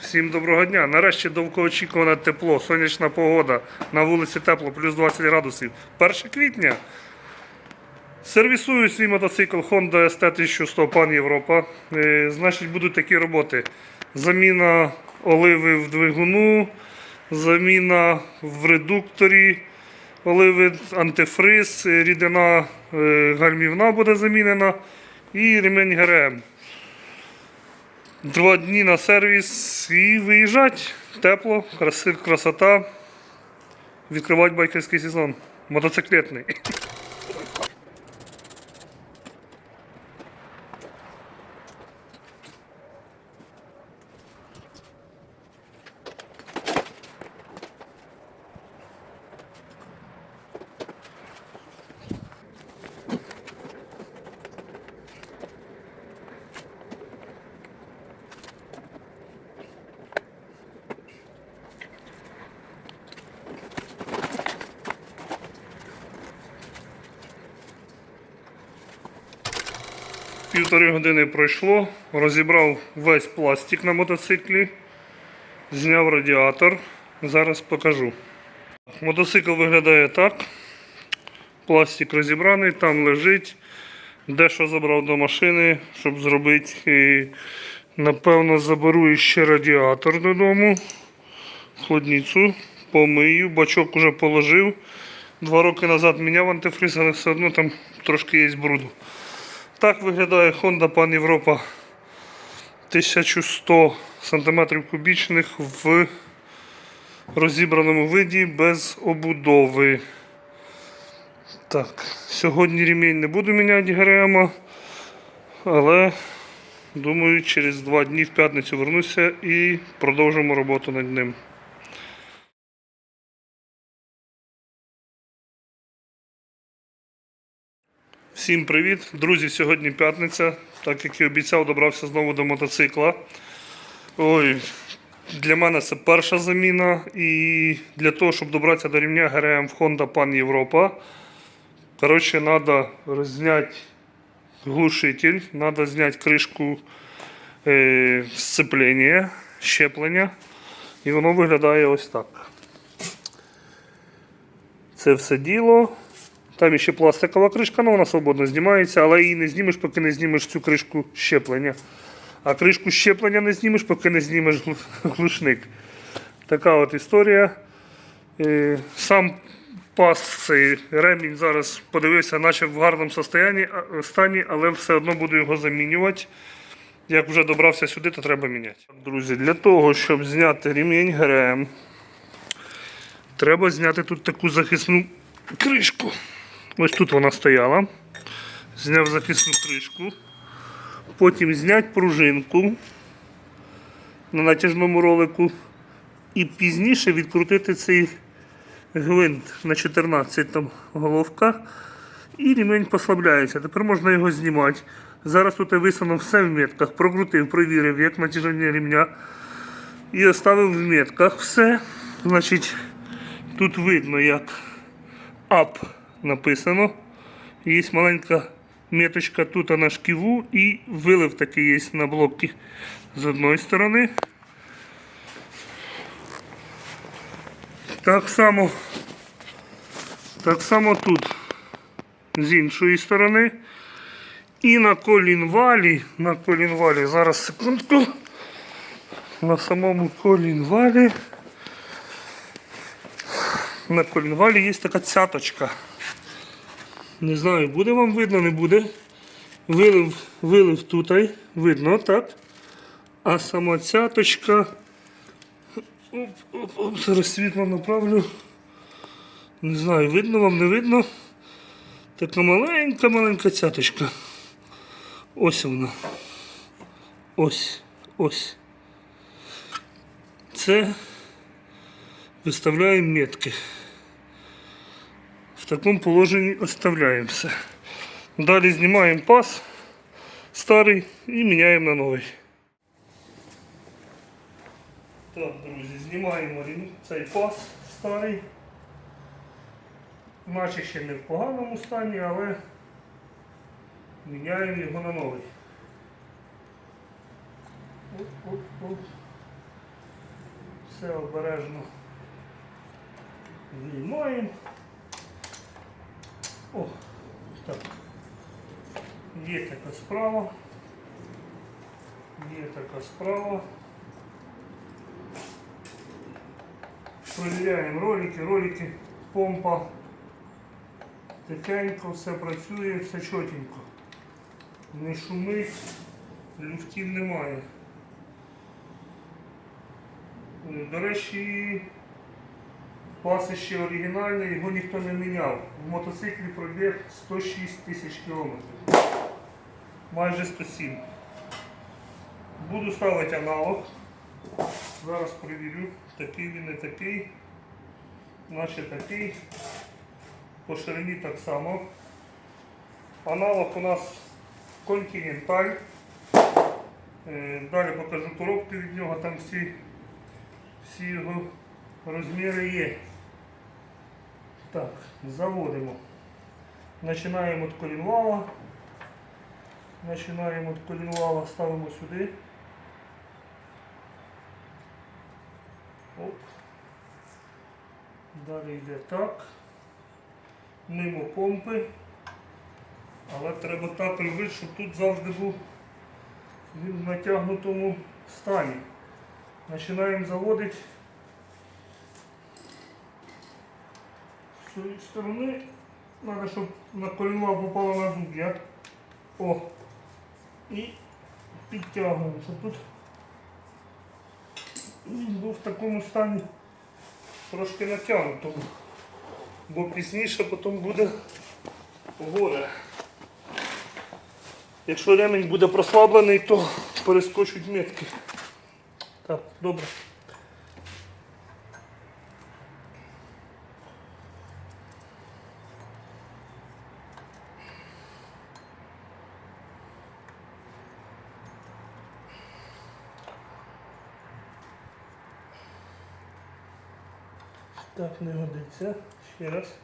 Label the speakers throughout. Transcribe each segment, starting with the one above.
Speaker 1: Всім доброго дня. Нарешті довгоочікуване тепло, сонячна погода. На вулиці тепло, плюс 20 градусів. 1 квітня. Сервісую свій мотоцикл Honda ST 1100 Pan Європа. Е, Значить, будуть такі роботи. Заміна оливи в двигуну, заміна в редукторі, оливи, антифриз, рідина е, гальмівна буде замінена і ремень ГРМ. Два дні на сервіс і виїжджать. Тепло, красив, красота. Відкривати байкерський сезон. Мотоциклетний. Півтори години пройшло, розібрав весь пластик на мотоциклі, зняв радіатор. Зараз покажу. Мотоцикл виглядає так. Пластик розібраний, там лежить. Дещо забрав до машини, щоб зробити. І, напевно, заберу ще радіатор додому. Хладницю, помию, бачок уже положив. Два роки назад міняв антифриз, але все одно там трошки є бруду. Так виглядає Honda Pan Європа 1100 см кубічних в розібраному виді без обудови. Так, сьогодні ремінь не буду міняти ГРМ, але думаю, через два дні в п'ятницю вернуся і продовжимо роботу над ним. Всім привіт, друзі! Сьогодні п'ятниця. Так як і обіцяв, добрався знову до мотоцикла. Ой, для мене це перша заміна. І для того, щоб добратися до рівня ГРМ в Honda Pan Європа, коротше, треба зняти глушитель, треба зняти кришку е, сцеплення, щеплення. І воно виглядає ось так. Це все діло. Там ще пластикова кришка, ну вона свободно знімається, але її не знімеш, поки не знімеш цю кришку щеплення. А кришку щеплення не знімеш, поки не знімеш глушник. Така от історія. Е, Сам пас цей ремінь зараз подивився, наче в гарному стані, але все одно буду його замінювати. Як вже добрався сюди, то треба міняти. Друзі, для того, щоб зняти ремінь ГРМ, треба зняти тут таку захисну кришку. Ось тут вона стояла. Зняв захисну кришку. Потім зняти пружинку на натяжному ролику. І пізніше відкрутити цей гвинт на 14 там головка. І ремень послабляється. Тепер можна його знімати. Зараз тут я висунув все в метках, прокрутив, провірив, як натяження ремня. І оставив в метках все. Значить, тут видно, як ап написано. Є маленька меточка тут на шківу і вилив такий є на блокі з одної сторони. Так само, так само тут з іншої сторони. І на колінвалі, на колінвалі, зараз секундку. На самому колінвалі. На колінвалі є така цяточка. Не знаю, буде вам видно, не буде. Вилив, вилив тут, видно, так. А сама цяточка. Оп, оп, оп, зараз світло направлю. Не знаю, видно вам, не видно. Така маленька-маленька цяточка. Ось вона. Ось, ось. Це виставляємо метки. В такому положенні оставляємо все. Далі знімаємо пас старий і міняємо на новий. Так, друзі, знімаємо цей пас старий. Наче ще не в поганому стані, але міняємо його на новий. Оп, оп, оп. Все обережно знімаємо. О, так. Є така справа. Є така справа. Провіряємо ролики, ролики, помпа. Тихенько, все працює, все чотенько. Не шумить, люфтів немає. До речі, пасище оригінальне, його ніхто не міняв. В мотоциклі пробіг 106 тисяч кілометрів. Майже 107. Буду ставити аналог. Зараз перевірю, такий він не такий, наче такий. По ширині так само. Аналог у нас Continental. Е, Далі покажу коробки від нього, там всі, всі його розміри є. Так, заводимо. Починаємо від колінвала. Починаємо від колінвала, ставимо сюди. Оп. Далі йде так. Мимо помпи. Але треба так робити, щоб тут завжди був він в натягнутому стані. Починаємо заводити цієї сторони. Треба, щоб на коліна попало на зуб'я. О! І підтягуємо, тут він був в такому стані трошки натягнутому. Бо пізніше потім буде горе. Якщо ремінь буде прослаблений, то перескочуть метки. Так, добре. Так, не годиться. Ще раз.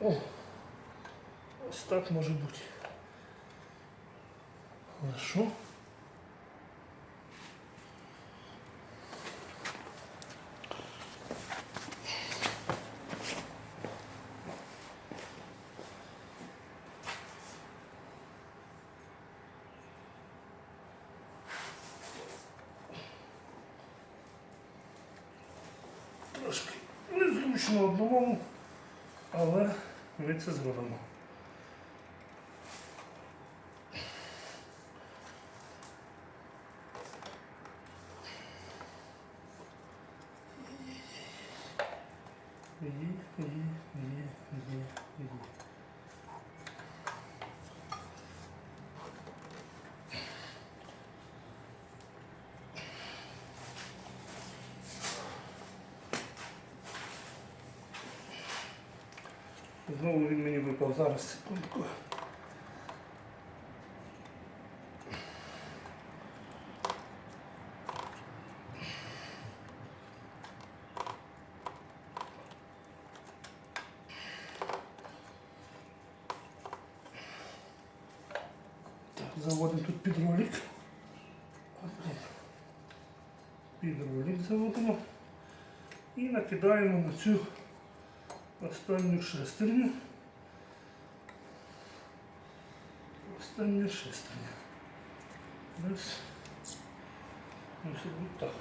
Speaker 1: О, ось так може бути. Хорошо. Трошки незручно одному, але ми це зробимо. Є, є, є, є, є. Знову він мені випав зараз секундку. Заводимо тут підролик. Підролик заводимо і накидаємо на цю останню шестерню. Останню шестерню. Раз. От так.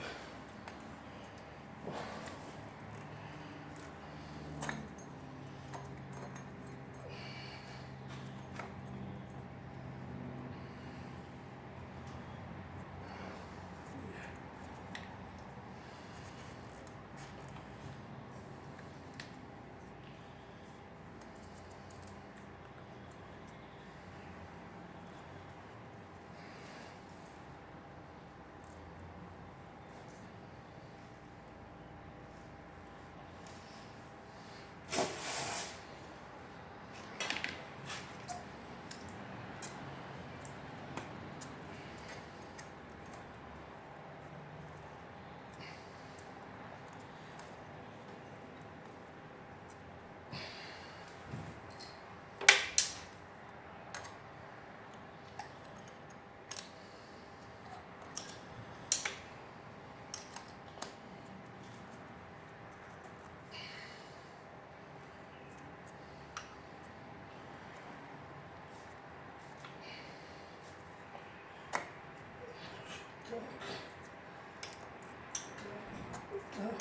Speaker 1: Так.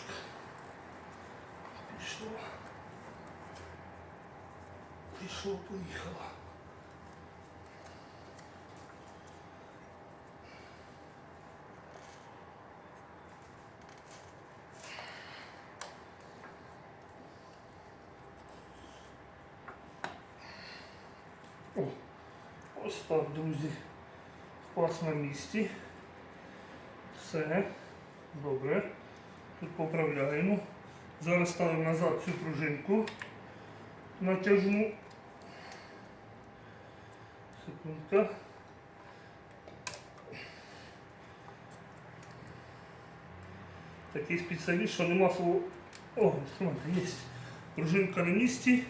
Speaker 1: Пішло. Пішло, поїхало. О, ось так, друзі. Пас на місці. Все. Добре. Тут поправляємо. Зараз ставимо назад цю пружинку. Натяжну. Секундка. Такий спеціаліст, що нема свого... О, інструменти є. Пружинка на місці.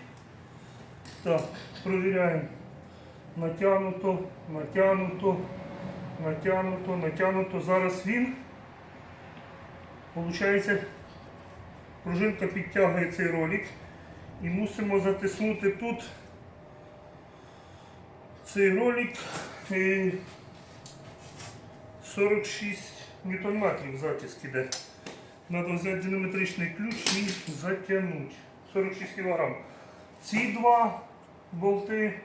Speaker 1: Так, провіряємо. Натягнуто, натягнуто, натягнуто, натягнуто. Зараз він. Получається, пружинка підтягує цей ролик і мусимо затиснути тут цей ролик 46 ньютон-метрів затиск іде. Треба взяти динаметричний ключ і затягнути. 46 кг. Ці два болти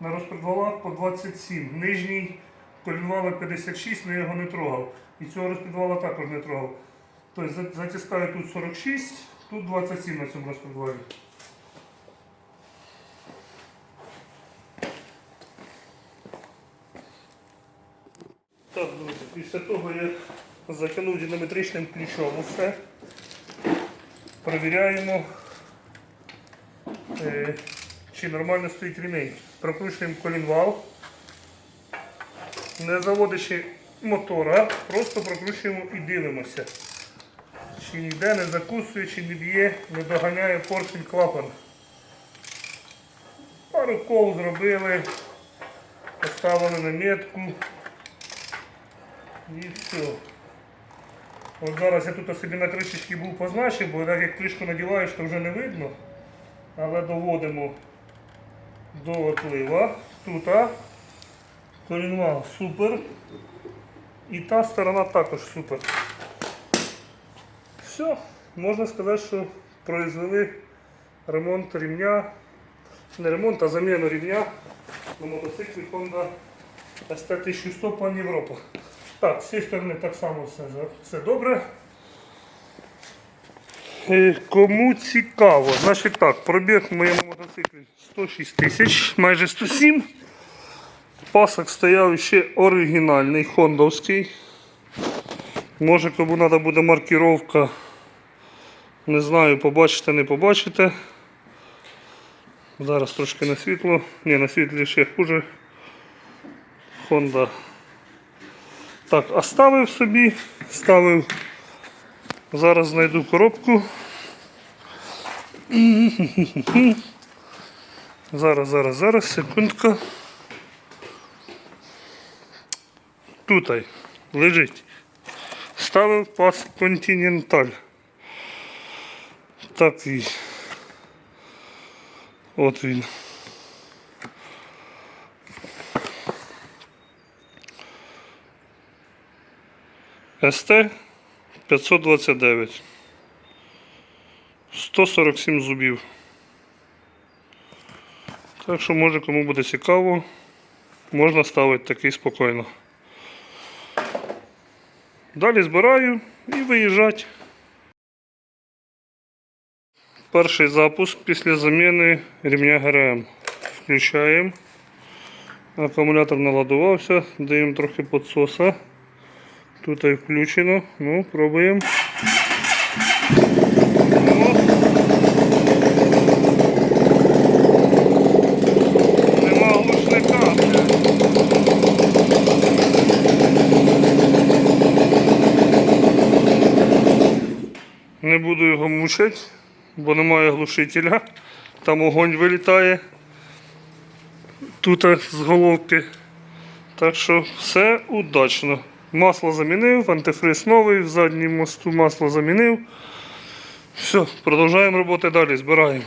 Speaker 1: на розпредвалах по 27. Нижній колінвала 56, але я його не трогав. І цього розпредвала також не трогав. Тобто затискаю тут 46, тут 27 на цьому розпредвалі. Так, друзі, після того, як затягнув динаметричним ключом усе, перевіряємо, е, чи нормально стоїть ремінь. Прокручуємо колінвал, не заводячи мотора, просто прокручуємо і дивимося. Чи ніде не закусує, чи не б'є, не доганяє поршень клапан. Пару кол зробили, поставили на метку. І все. От зараз я тут собі на кришечці був позначив, бо так як кришку надіваєш, то вже не видно. Але доводимо до отлива. Тут а, колінвал супер. І та сторона також супер. Все, можна сказати, що произвели ремонт рівня. Не ремонт, а заміну рівня на мотоциклі Honda ST1100 план Європа. Так, з цієї сторони так само все, все добре. Е, Кому цікаво, значить так, пробіг в моєму мотоциклі 106 тисяч, майже 107. Пасок стояв ще оригінальний, хондовський. Може кому треба буде маркіровка. Не знаю, побачите, не побачите. Зараз трошки на світло. Ні, на світлі ще хуже. Honda. Так, оставив собі, ставив. Зараз знайду коробку. Зараз, зараз, зараз, секундка. Тутай лежить. Ставив пас Continental. Так і. От він. СТ 529. 147 зубів. Так що може кому буде цікаво, можна ставити такий спокійно. Далі збираю і виїжджать. Перший запуск після заміни рівня ГРМ. Включаємо. Акумулятор наладувався, даємо трохи підсоса. Тут і включено. Ну, пробуємо. Ну. Нема глушника. Не буду бо немає глушителя. Там огонь вилітає. Тут з головки. Так що все удачно. Масло замінив, антифриз новий, в задньому мосту масло замінив. Все, продовжуємо роботи далі, збираємо.